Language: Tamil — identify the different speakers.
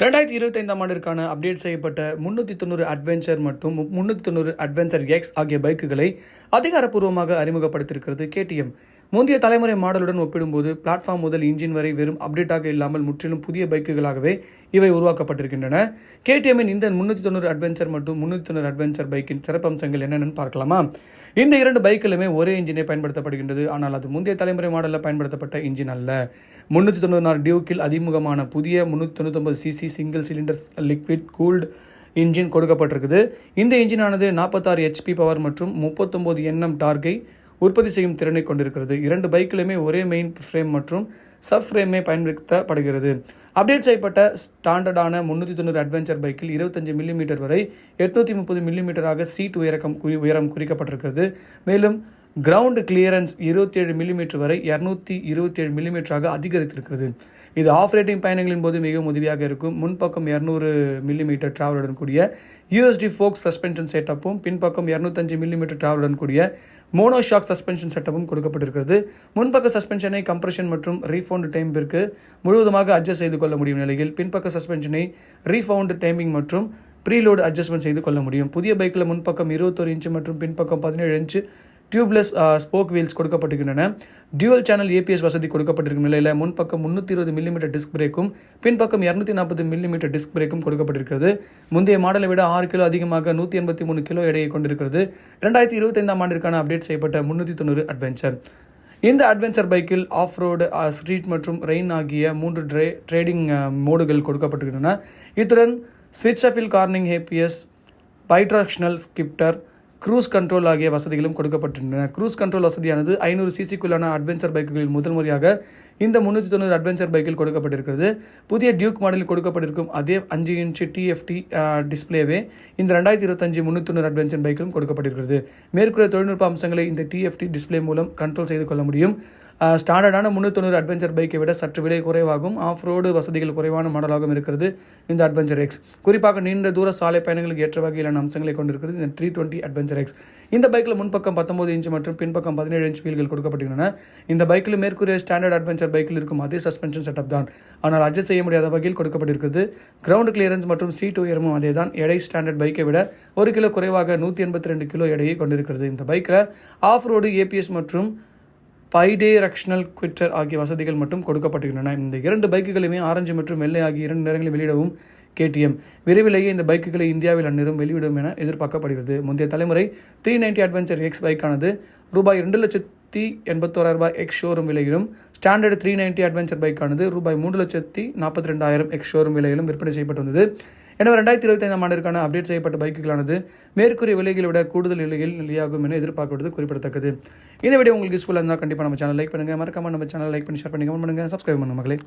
Speaker 1: ரெண்டாயிரத்தி இருபத்தைந்தாம் ஆண்டிற்கான அப்டேட் செய்யப்பட்ட முன்னூற்றி தொண்ணூறு அட்வென்ச்சர் மற்றும் முன்னூற்றி தொண்ணூறு அட்வென்ச்சர் எக்ஸ் ஆகிய பைக்குகளை அதிகாரப்பூர்வமாக அறிமுகப்படுத்தியிருக்கிறது கேடிஎம் முந்தைய தலைமுறை மாடலுடன் ஒப்பிடும்போது பிளாட்ஃபார்ம் முதல் இன்ஜின் வரை வெறும் அப்டேட்டாக இல்லாமல் முற்றிலும் புதிய பைக்குகளாகவே இவை உருவாக்கப்பட்டிருக்கின்றன. கேடிஎம்மின் இந்த முன்னூற்றி தொண்ணூறு அட்வென்ச்சர் மற்றும் முன்னூற்றி தொண்ணூறு அட்வென்ச்சர் பைக்கின் சிறப்பம்சங்கள் என்னென்னு பார்க்கலாமா? இந்த இரண்டு பைக்கிலுமே ஒரே இன்ஜினை பயன்படுத்தப்படுகின்றது. ஆனால் அது முந்தைய தலைமுறை மாடலில் பயன்படுத்தப்பட்ட இன்ஜின் அல்ல. முன்னூற்றி தொண்ணூறு நாலு டியூக்கில் அதிமுகமான புதிய முன்னூற்றி தொண்ணூத்தொம்பது CC single cylinder liquid cooled engine கொடுக்கப்பட்டிருக்குது. இந்த இன்ஜினானது நாற்பத்தாறு ஹெச்பி பவர் மற்றும் முப்பத்தொம்போது என்எம் டார்கை உற்பத்தி செய்யும் திறனை கொண்டிருக்கிறது. இரண்டு பைக்கிலுமே ஒரே மெயின் ஃப்ரேம் மற்றும் சப் ஃப்ரேமே பயன்படுத்தப்படுகிறது. அப்டேட் செய்யப்பட்ட ஸ்டாண்டர்டான முந்நூற்றி தொண்ணூறு அட்வென்ச்சர் பைக்கில் இருபத்தஞ்சு மில்லிமீட்டர் வரை எட்நூற்றி முப்பது மில்லிமீட்டராக சீட் உயரக்கம் குறி உயரம் குறிக்கப்பட்டிருக்கிறது. மேலும் கிரவுண்ட் கிளியரன்ஸ் இருபத்தி ஏழு மில்லிமீட்டர் வரை இரநூத்தி இருபத்தி ஏழு மில்லிமீட்டராக அதிகரித்திருக்கிறது. இது ஆஃப் ரைட்டிங் பயணங்களின் போது மிகவும் உதவியாக இருக்கும். முன்பக்கம் இரநூறு மில்லிமீட்டர் டிராவலுடன் கூடிய யூஎஸ்டி ஃபோக் சஸ்பென்ஷன் செட்டப்பும் பின்பக்கம் இரநூத்தஞ்சு மில்லிமீட்டர் டிராவலுடன் கூடிய மோனோஷாக் சஸ்பென்ஷன் செட்டப்பும் கொடுக்கப்பட்டிருக்கிறது. முன்பக்க சஸ்பென்ஷனை கம்ப்ரெஷன் மற்றும் ரீஃபவுண்ட் டைம்பிற்கு முழுவதுமாக அட்ஜஸ்ட் செய்து கொள்ள முடியும் நிலையில் பின்பக்க சஸ்பென்ஷனை ரீஃபவுண்ட் டைமிங் மற்றும் ப்ரீலோடு அட்ஜஸ்ட்மெண்ட் செய்து கொள்ள முடியும். புதிய பைக்கில் முன்பக்கம் இருபத்தொரு இன்ச்சு மற்றும் பின்பக்கம் பதினேழு இன்ச்சு டியூப்லெஸ் ஸ்போக் வீல்ஸ் கொடுக்கப்பட்டிருக்கின்றன. டியூவல் சேனல் ஏபிஎஸ் வசதி கொடுக்கப்பட்டிருக்கும் நிலையில் முன்பக்கம் முந்நூற்றி இருபது மில்லிமீட்டர் டிஸ்க் பிரேக்கும் பின்பக்கம் இரநூத்தி நாற்பது மில்லிமீட்டர் டிஸ்க் பிரேக்கும் கொடுக்கப்பட்டிருக்கிறது. முந்தைய மாடலை விட ஆறு கிலோ அதிகமாக நூற்றி எண்பத்தி மூணு கிலோ எடையை கொண்டிருக்கிறது. ரெண்டாயிரத்தி இருபத்தைந்தாம் ஆண்டிற்கான அப்டேட் செய்யப்பட்ட முந்நூற்றி தொண்ணூறு அட்வென்ச்சர் இந்த அட்வென்ச்சர் பைக்கில் ஆஃப் ரோடு ஸ்ட்ரீட் மற்றும் ரெயின் ஆகிய மூன்று ட்ரே ட்ரேடிங் மோடுகள் கொடுக்கப்பட்டிருக்கின்றன. இத்துடன் ஸ்விட்ச் அஃபில் cornering ABS bidirectional shifter cruise control ஆகிய வசதிகளும் கொடுக்கப்பட்டுள்ளன. க்ரூஸ் கண்ட்ரோல் வசதியானது ஐநூறு சிசிக்குள்ளான அட்வென்ச்சர் பைக்குகளில் முதல் முறையாக இந்த முந்நூற்றி தொண்ணூறு அட்வென்ச்சர் பைக்கில் கொடுக்கப்பட்டிருக்கிறது. புதிய டியூக் மாடலில் கொடுக்கப்பட்டிருக்கும் அதே அஞ்சு இன்ச்சு டிஎஃப்டி டிஸ்பிளேவே இந்த ரெண்டாயிரத்தி இருபத்தஞ்சு முந்நூற்றி தொண்ணூறு அட்வென்ச்சர் பைக்கிலும் கொடுக்கப்பட்டிருக்கிறது. மேற்கூறிய தொழில்நுட்ப அம்சங்களை இந்த டிஎஃப்டி டிஸ்பிளே மூலம் கண்ட்ரோல் செய்து கொள்ள முடியும். ஸ்டாண்டர்டான முந்நூற்றொண்ணூறு அட்வென்ச்சர் பைக்கை விட சற்று விலை குறைவாகும் ஆஃப் ரோடு வசதிகள் குறைவான மாடலாகவும் இருக்கிறது இந்த அட்வென்ச்சர் எக்ஸ் குறிப்பாக நீண்ட தூர சாலை பயணங்களுக்கு ஏற்ற வகையிலான அம்சங்களை கொண்டிருக்கிறது இந்த த்ரீ டுவெண்ட்டி அட்வென்ச்சர் எக்ஸ் இந்த பைக்கில் முன்பக்கம் பத்தொம்பது இன்ச் மற்றும் பின்பக்கம் பதினேழு இன்ச் வீல்கள் கொடுக்கப்பட்டுள்ளன. இந்த பைக்கில் மேற்கூறிய ஸ்டாண்டர்ட் அட்வென்ச்சர் பைக்கில் இருக்கும் அதே சஸ்பென்ஷன் செட்டப் தான். ஆனால் அட்ஜஸ்ட் செய்ய முடியாத வகையில் கொடுக்கப்பட்டிருக்கிறது. கிரவுண்ட் கிளியரன்ஸ் மற்றும் சீட் உயரமும் அதே தான் எடை ஸ்டாண்டர்ட் பைக்கை விட ஒரு கிலோ குறைவாக நூற்றி எண்பத்தி ரெண்டு கிலோ எடையை கொண்டிருக்கிறது. இந்த பைக்கில் ஆஃப் ரோடு ஏபிஎஸ் மற்றும் பைடேரக்ஷனல் குவிட்டர் ஆகிய வசதிகள் மட்டும் கொடுக்கப்பட்டுள்ளன இந்த இரண்டு பைக்குகளுமே ஆரஞ்சு மற்றும் வெள்ளை ஆகிய இரண்டு நிறங்களில் வெளியிடவும் கேடிஎம். விரைவிலேயே இந்த பைக்குகளை இந்தியாவில் அந்நிறம் வெளியிடும் என எதிர்பார்க்கப்படுகிறது. முந்தைய தலைமுறை த்ரீ நைன்டி அட்வென்ச்சர் எக்ஸ் பைக்கானது ரூபாய் ரெண்டு லட்சத்தி எண்பத்தோராயிரம் ரூபாய் எக்ஸ் ஷோரூம் விலையிலும் ஸ்டாண்டர்ட் த்ரீ நைன்டி அட்வென்ச்சர் பைக்கானது ரூபாய் மூன்று லட்சத்தி நாற்பத்தி ரெண்டாயிரம் எக்ஸ் ஷோரூம் விலையிலும் விற்பனை செய்யப்பட்டு வந்தது. எனவே ரெண்டாயிரத்தி இருபத்தி ஐந்தாம் ஆண்டிற்கான அப்டேட் செய்யப்பட்ட பைக்குகளானது மேற்கூறிய விலைகளை விட கூடுதல் விலையில் நிலையாகும் என எதிர்பார்க்கப்படுவது குறிப்பிடத்தக்கது. இந்த வீடியோ உங்களுக்கு யூஸ்ஃபுல்லாக இருந்தால் கண்டிப்பாக நம்ம சேனல் லைக் பண்ணுங்கள் மறக்காம நம்ம சேனல் லைக் பண்ணி ஷேர் பண்ணி கமெண்ட் பண்ணுங்கள் சப்ஸ்கிரைப் பண்ணுங்கள் மகளே.